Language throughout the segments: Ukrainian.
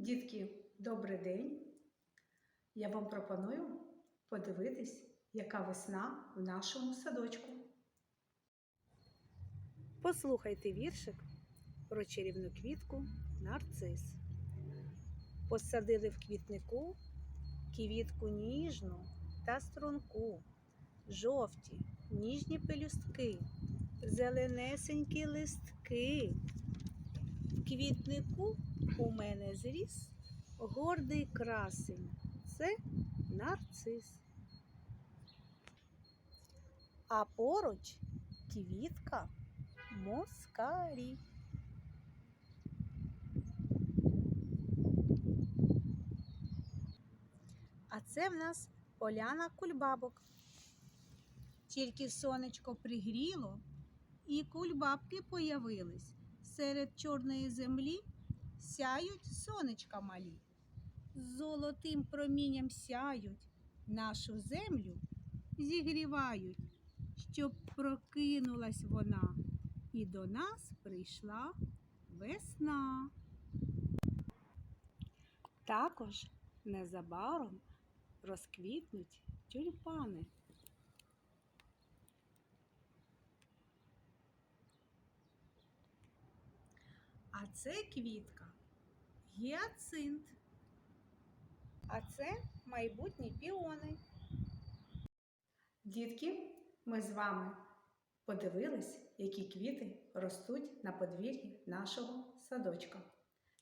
Дітки, добрий день! Я вам пропоную подивитись, яка весна в нашому садочку. Послухайте віршик про чарівну квітку нарцис. Посадили в квітнику квітку ніжну та струнку, жовті, ніжні пелюстки, зеленесенькі листки. Квітнику у мене зріс гордий красень. Це нарцис. А поруч квітка москарі. А це в нас поляна кульбабок. Тільки сонечко пригріло, і кульбабки появились. Серед чорної землі сяють сонечка малі. Золотим промінням сяють, нашу землю зігрівають, щоб прокинулась вона, і до нас прийшла весна. Також незабаром розквітнуть тюльпани. А це квітка гіацинт. А це майбутні піони. Дітки, ми з вами подивились, які квіти ростуть на подвір'ї нашого садочка.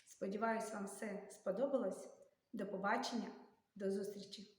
Сподіваюсь, вам все сподобалось. До побачення, до зустрічі!